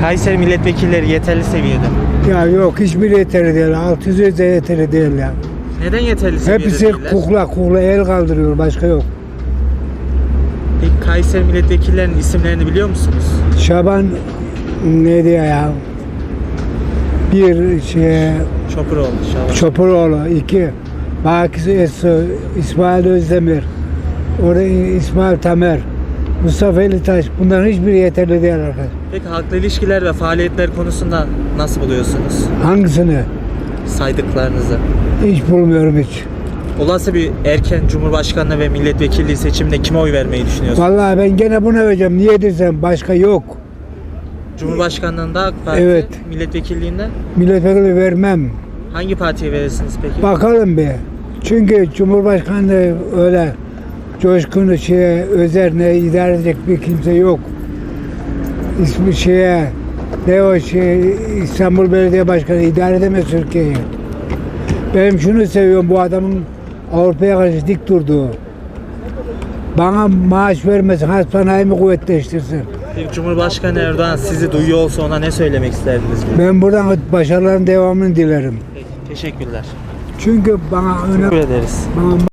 Kayseri milletvekilleri yeterli seviyede. Ya yok hiçbir yeterli değil. 600 de yeterli değil ya. Neden yeterli seviyede Hepsi değiller? kukla kukla el kaldırıyor başka yok. Peki Kayseri milletvekillerinin isimlerini biliyor musunuz? Şaban ne diyor ya? Bir şey Çopuroğlu, Şaban. Çopuroğlu, iki Bakis Esso, İsmail Özdemir, oraya İsmail Tamer, Mustafa Elitaş bunların hiçbiri yeterli değil arkadaş. Peki halkla ilişkiler ve faaliyetler konusunda nasıl buluyorsunuz Hangisini? saydıklarınızı? Hiç bulmuyorum hiç. Olası bir erken Cumhurbaşkanlığı ve milletvekilliği seçiminde kime oy vermeyi düşünüyorsunuz? Vallahi ben gene buna vereceğim. Niye desem başka yok. Cumhurbaşkanlığında AK Parti, Evet. milletvekilliğinde Milletvekili vermem. hangi partiye verirsiniz peki? Bakalım bir. Çünkü Cumhurbaşkanı öyle coşkunu şeye üzerine idare edecek bir kimse yok. İsmi şeye ne o şey İstanbul Belediye Başkanı idare edemez Türkiye'yi. Benim şunu seviyorum bu adamın Avrupa'ya karşı dik durduğu. Bana maaş vermesin, hastanemi kuvvetleştirsin. Peki Cumhurbaşkanı Erdoğan sizi duyuyor olsa ona ne söylemek isterdiniz? Ben buradan başarıların devamını dilerim. Peki, teşekkürler. Çünkü bana önemli, Teşekkür ederiz. bana